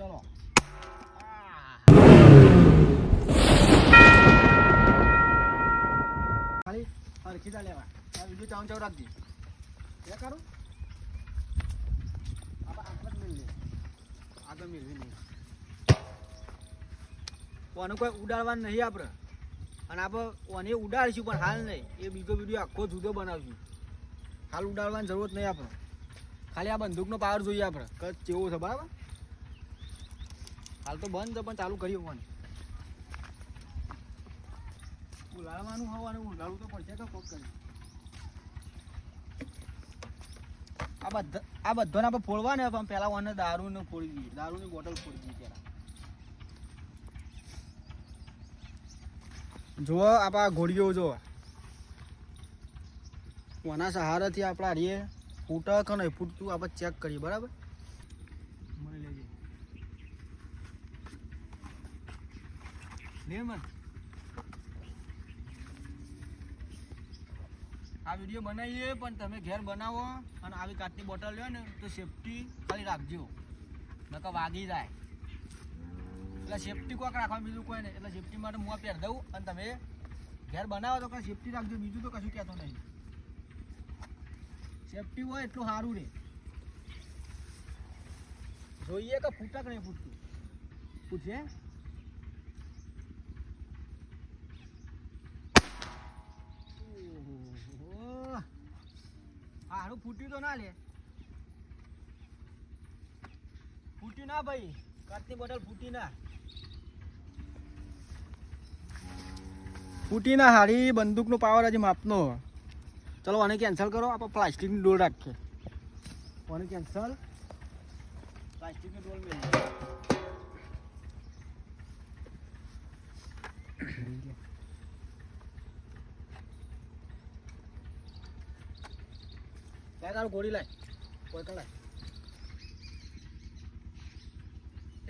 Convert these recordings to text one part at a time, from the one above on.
ચલો. ખાલી અરખીતા લેવા. બીજું ચાવ ચાવ રાખજે. એ કરું? આપણે આગળ જ મેળ લે. આગળ મેળવી નહીં કોને કોઈ ઉડાડવાનું નહીં આપણે અને આપણે કોને ઉડાડીશું, પણ હાલ નહીં. એ બીજો વીડિયો આખો જુદો બનાવશું. હાલ ઉડાડવાની જરૂરત નહીં આપણે ખાલી આ બંદૂકનો પાવર જોઈએ આપણે કચ્છ કેવો છે, બરાબર? હાલ તો બંધ પણ ચાલુ કરી ફોન ઉલાળવાનું હોવાનું ઉલાળવું તો પડશે કે કોક કરી. આ બધા, આ બધાને આપણે ફોડવા ને પણ પેલા ઓને દારૂને ફોડી દઈએ દારૂની બોટલ ફોડી દઈએ પહેલા જુઓ આપણા ઘોડીઓ જો ઓના સહારાથી આપણા હારીએ ફૂટક નહીં ફૂટતું આપણે ચેક કરીએ બરાબર? લે આ વીડિયો બનાવીએ, પણ તમે ઘેર બનાવો અને આવી કાચની બોટલ લ્યો ને, તો સેફટી ખાલી રાખજો. નકર વાગી જાય. એટલે સેફટી કોક રાખવાનું બીજું કોઈ નહીં. એટલે સેફટી માટે હું પહેર દઉં અને તમે ઘેર બનાવો તો કાંઈ સેફટી રાખજો, બીજું તો કશું કહેતો નહીં. સેફટી હોય એટલું સારું રહે જોઈએ કે ફૂટક નહીં ફૂટતું? પૂછે હારું ફૂટ્યું તો ના લે. ફૂટ્યું ના ભાઈ. કાચની બોટલ ફૂટી ના. ફૂટી ના હારી બંદૂકનો પાવર હજી માપનો. ચલો આને કેન્સલ કરો. આપણે પ્લાસ્ટિકની ડોલ રાખીએ. આને કેન્સલ પ્લાસ્ટિકની ડોલ મેળવી લાય તારું ગોળી લાય. કોઈ કલાય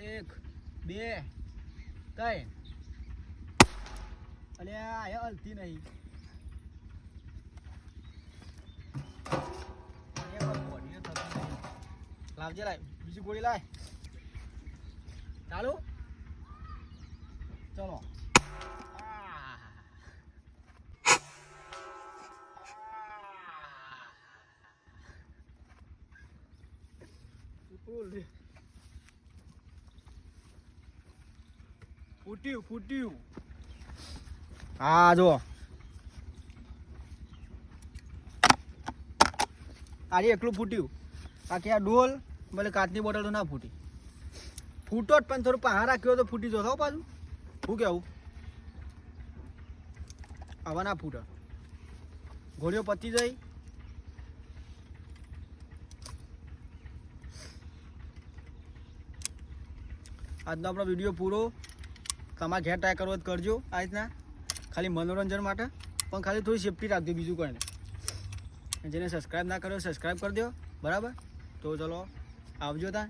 એક, બે, ત્રણ. અલે, આ થતી નહીં. લાવજે લાય. બીજી ગોળી લાય. ચાલુ? ચલો. ફૂલ ફૂટ્યું ફૂટ્યું. હા જો આજે એકલું ફૂટ્યું. બાકી આ ડોલ ભલે કાચની બોટલ તો ના ફૂટી. ફૂટો જ પણ થોડું પહાર રાખ્યો તો ફૂટી જતો પાછું. શું કેવું હવા ના ફૂટે. ઘોડીઓ પતી જાય. આજનો આપણો વીડિયો પૂરો તમારે ઘેર ટ્રાય કરવો કરજો આ રીતના. ખાલી મનોરંજન માટે. પણ ખાલી થોડી સેફટી રાખજો બીજું કોઈને જેને સબસ્ક્રાઈબ ના કર્યો સબસ્ક્રાઈબ કરી દો. બરાબર? તો ચલો, આવજો ત્યાં.